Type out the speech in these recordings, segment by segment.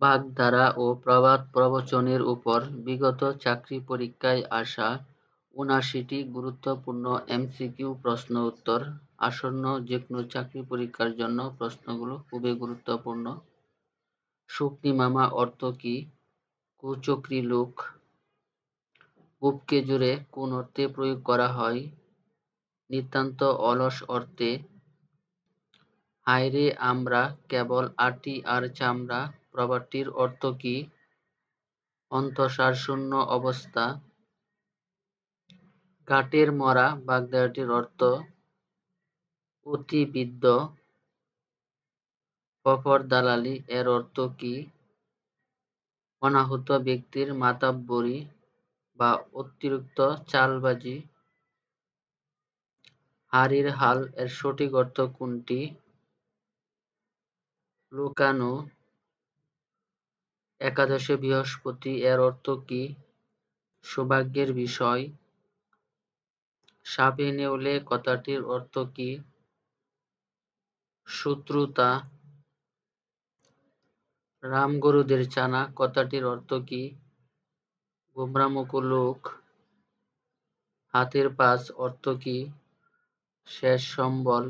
বাগধারা ও প্রবাদ প্রবচনের উপর বিগত চাকরি পরীক্ষায় আসা উনাশিটি গুরুত্বপূর্ণ এমসিকিউ প্রশ্ন উত্তর, আসন্ন যেকোনো চাকরি পরীক্ষার জন্য প্রশ্নগুলো খুবই গুরুত্বপূর্ণ। শুকনি মামা অর্থ কি? কুচক্রী লোক। কূপকে জুড়ে কোন অর্থে প্রয়োগ করা হয়? নিতান্ত অলস অর্থে। হায়রে আমরা কেবল আটি আর চামড়া প্রবাদটির অর্থ কি? অন্তঃসারশূন্য অবস্থা। ঘাটের মরা বাগধারাটির অর্থ অতিবৃদ্ধ। ফফর দালালি এর অর্থ কি? অনাহত ব্যক্তির মাতাব্বরি বা অতিরিক্ত চালবাজি। হাড়ির হাল এর সঠিক অর্থ কোনটি? লুকানো একাদশে বৃহস্পতি এর অর্থ কি? সৌভাগ্যের বিষয়। সাপে নেউলে কথাটির অর্থ কি? শত্রুতা। রামগরুদের চানা, কথাটির অর্থ কি? গোমরামুখ লোক। হাতের পাশ অর্থ কি? শেষ সম্বল।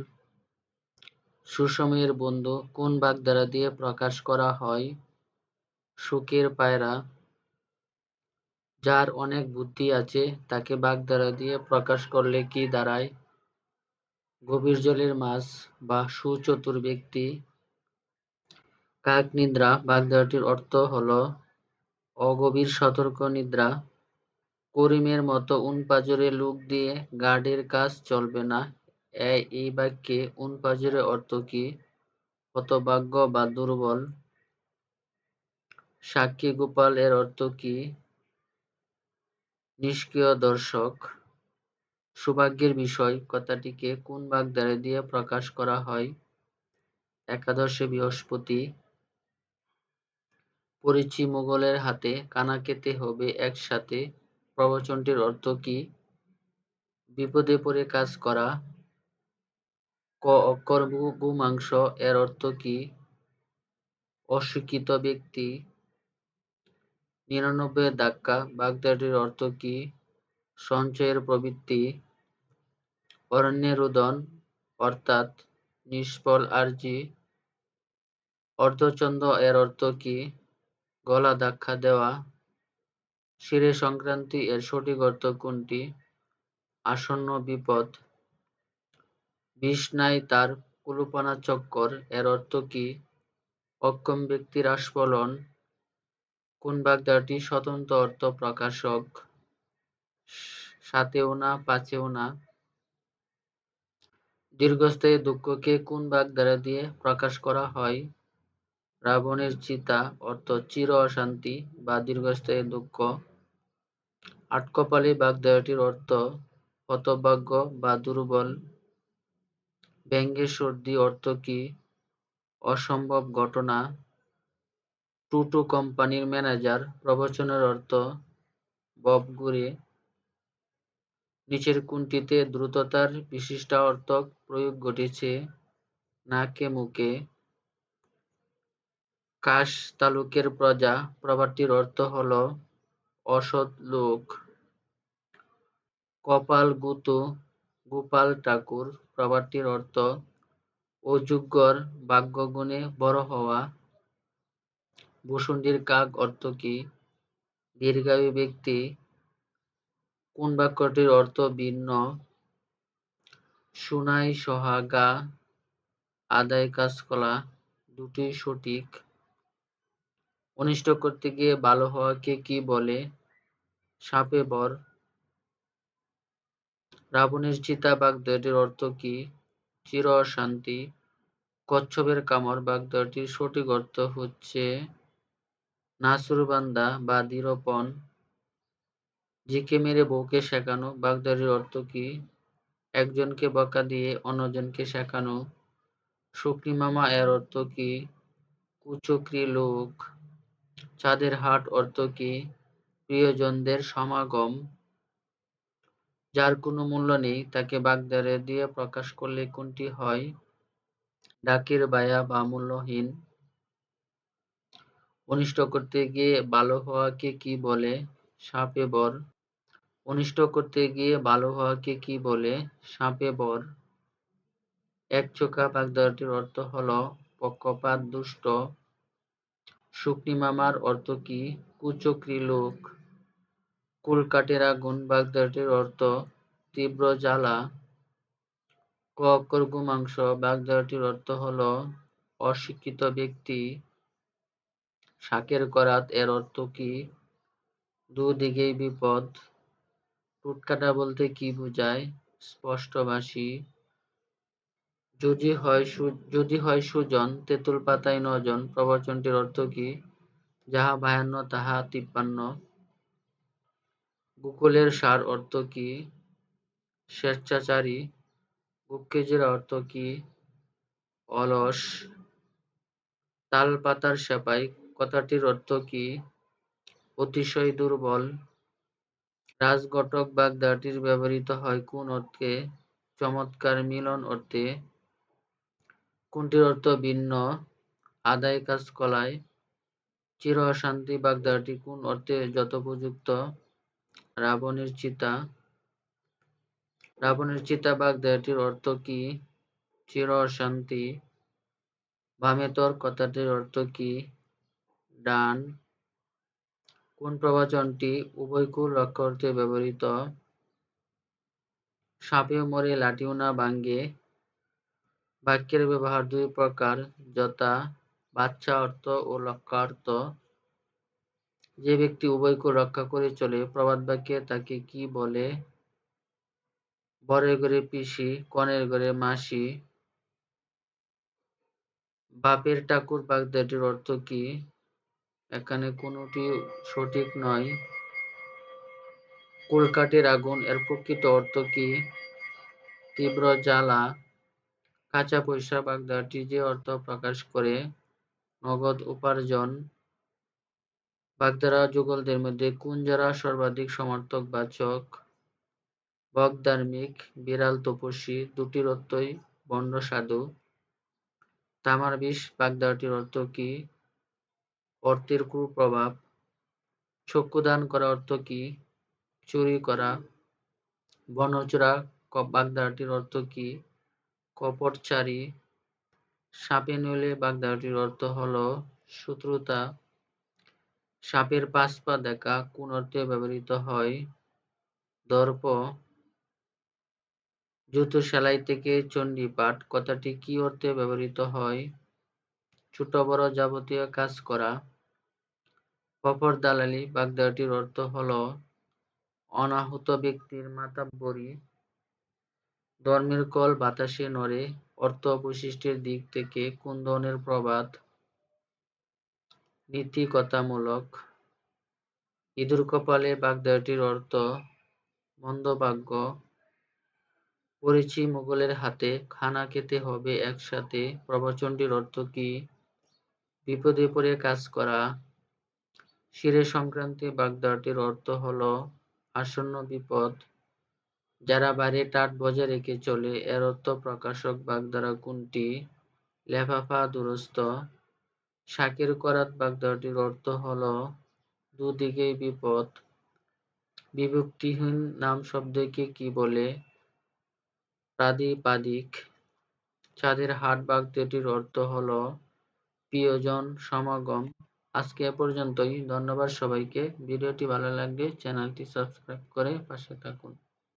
সুসময়ের বন্ধু, কোন বাগধারা দিয়ে প্রকাশ করা হয়? সুখের পায়রা। যার অনেক বুদ্ধি আছে, তাকে বাগধারা দিয়ে প্রকাশ করলে কি দাঁড়ায়? গভীর জলের মাছ বা সুচতুর ব্যক্তি। কাক নিদ্রা বাগধারাটির অর্থ হল অগভীর সতর্ক নিদ্রা। করিমের মতো উনপাজরে লোক দিয়ে গার্ডের কাজ চলবে না। এই বাক্যে উনপাজরে অর্থ কি? হতভাগ্য বা দুর্বল। সাক্ষী গোপাল এর অর্থ কি? নিষ্ক্রিয় দর্শক, সৌভাগ্যের বিষয়, কথাটিকে কোন বাগধারা দিয়ে প্রকাশ করা হয়? একাদশে বৃহস্পতি পরিচি মোগলের হাতে, কানা খেতে হবে একসাথে, প্রবচনটির অর্থ কি? বিপদে পড়ে কাজ করা, ক অক্ষর মাংস এর অর্থ কি? অশিক্ষিত ব্যক্তি নিরানব্বই ধাক্কা বাগদাটির অর্থ কি? সঞ্চয়ের প্রবৃত্তি। অরণ্যের রোদন অর্থাৎ নিষ্ফল আর্জি। অর্ধচন্দ্র এর অর্থ কি? গলা ধাক্কা দেওয়া। শিরে সংক্রান্তি এর সঠিক অর্থ কোনটি? আসন্ন বিপদ। বিষ নাই তার কুলুপনা চক্কর এর অর্থ কি? অক্ষম ব্যক্তির আস্ফলন। কোন বাগদাটি স্বতন্ত্র অর্থ প্রকাশক? সাতেও না, পাঁচেও না। দীর্ঘস্থায়ী দুঃখকে কোন বাগধারা দিয়ে প্রকাশ করা হয়? রাবণের চিতা, অর্থ চির অশান্তি বা দীর্ঘস্থায়ী দুঃখ। আটকপালি বাগধারাটির অর্থ হতভাগ্য বা দুর্বল। ব্যঙ্গের সর্দি অর্থ কি? অসম্ভব ঘটনা। টুটু কোম্পানির ম্যানেজার, প্রবচনের অর্থ, বব ঘুরে নিচের কোনটিতে দ্রুততার বিশিষ্ট বিশিষ্টার্থক প্রয়োগ ঘটেছে, নাকে মুখে কাশ তালুকের প্রজা প্রবাদটির অর্থ হল অসৎ লোক। কপাল গুতু গোপাল ঠাকুর প্রবাদটির অর্থ, অযোগ্যর ভাগ্যগুণে বড় হওয়া ভূষণ্ডির কাক অর্থ কি? দীর্ঘায়ু ব্যক্তি কোন বাক্যটির অর্থ ভিন্ন? সুনাই সহাগা আদায় কাজকলা দুটি সঠিক। অনিষ্ট করতে গিয়ে ভালো হওয়াকে কি বলে? সাপে বর। রাবণের চিতা বাগদয়টির অর্থ কি? চির অশান্তি। কচ্ছপের কামড় বাগদয়টির সঠিক অর্থ হচ্ছে নাসুরবান্দা বা দৃঢ়পণ জিকে মেরে বউকে শেখানো বাগদারির অর্থ কি? একজনকে বকা দিয়ে অন্যজনকে শেখানো। শুকনি মামা এর অর্থ কি? কুচক্রি লোক। চাঁদের হাট অর্থ কি? প্রিয়জনদের সমাগম। যার কোনো মূল্য নেই, তাকে বাগদারে দিয়ে প্রকাশ করলে কোনটি হয়? ডাকের বায়া বা মূল্যহীন। অনিষ্ট করতে গিয়ে ভালো হওয়াকে কি বলে? সাপে বর। অনিষ্ট করতে গিয়ে ভালো হওয়াকে কি বলে? সাপে বর। একচোখা বাগধারাটির অর্থ হল পক্ষপাত, দুষ্ট। শুকনি মামার অর্থ কি? কুচক্রী লোক। কুলকাঠের আগুন বাগধারাটির অর্থ তীব্র জ্বালা। ক মাংস বাগধারাটির অর্থ হল অশিক্ষিত ব্যক্তি। শাকের করাত এর অর্থ কি? দুদিকেই বিপদ। টুটকাটা বলতে কি বোঝায়? স্পষ্টভাষী। যদি হয় যদি হয় সুজন, তেঁতুল পাতায় নজন, প্রবচনটির অর্থ কি? যাহা বায়ান্ন তাহা তিপ্পান্ন। গুকুলের সার অর্থ কি? স্বেচ্ছাচারী। গুক্কেজের অর্থ কি? অলস। তাল পাতার সেপাই কথাটির অর্থ কি? অতিশয় দুর্বল। রাজঘটক বাগদাটির ব্যবহৃত হয় কোন অর্থে? চমৎকার মিলন অর্থে। কোনটির অর্থ ভিন্ন? আদায় কাজ কলায় চির অশান্তি বাগদাটি কোন অর্থে যথোপযুক্ত? রাবণের চিতা। রাবণের চিতা বাগদাটির অর্থ কি? চির অশান্তি। বামেতর কথাটির অর্থ কি? ডান। কোন প্রবচনটি উভয়কুল রক্ষা করতে ব্যবহৃত? সাপেও মরে লাঠিও না ভাঙ্গে বাক্যের ব্যবহার দুই প্রকার, যথা, বাচ্চা অর্থ ও লক্ষ্যার্থ যে ব্যক্তি উভয়কুল রক্ষা করে চলে, প্রবাদ বাক্যে তাকে কি বলে? বরের ঘরে পিসি, কনের ঘরে মাসি। বাপের ঠাকুর বাগদাটির অর্থ কি? এখানে কোনোটি সঠিক নয়। কলকাঠের আগুন, এর প্রকৃত অর্থ কি? তীব্র জ্বালা, কাঁচা পয়সা বাগদাটি যে অর্থ প্রকাশ করে, নগদ উপার্জন। বাগদারা যুগলদের মধ্যে কোন যারা সর্বাধিক সমর্থক বাচক বকধার্মিক বিড়াল তপস্বী দুটির অর্থই বন্ড সাধু। তামার বিষ বাগদাটির অর্থ কি? অর্থের কুপ্রভাব। চক্ষুদান করা অর্থ কি? চুরি করা। বনচোরা বাগদাটির অর্থ কি? কপটচারী। সাপে নইলে বাগদাটির অর্থ হল শত্রুতা। সাপের পাঁচ পা দেখা কোন অর্থে ব্যবহৃত হয়? দর্প। জুতো সেলাই থেকে চণ্ডীপাঠ। কথাটি কি অর্থে ব্যবহৃত হয়? ছোট বড় যাবতীয় কাজ করা। কপর দালালি বাগদাটির অর্থ হল অনাহত ব্যক্তির মাতাব্বরি ধর্মের কল বাতাসে নড়ে, অর্থ বৈশিষ্ট্যের দিক থেকে কোন ধরনের প্রবাদ? নীতিকথামূলক। ইঁদুর কপালে বাগদাটির অর্থ মন্দভাগ্য পড়েছি মোগলের হাতে, খানা খেতে হবে একসাথে, প্রবচনটির অর্থ কি? বিপদে পড়ে কাজ করা। শিরে সংক্রান্তি বাগদাটির অর্থ হল আসন্ন বিপদ। যারা বাইরে টাট বজায় রেখে চলে, এর অর্থ প্রকাশক বাগদারা কোনটি? লেফাফা দুরস্ত শাকের করাত বাগদাটির অর্থ হল দুদিকেই বিপদ। বিভক্তিহীন নাম শব্দকে কি বলে? প্রাদিপাদিক। চাঁদের হাট বাগদাটির অর্থ হল প্রিয়জন সমাগম। আজকে এ পর্যন্তই। ধন্যবাদ সবাইকে। ভিডিওটি ভালো লাগলে চ্যানেলটি সাবস্ক্রাইব করে পাশে থাকুন।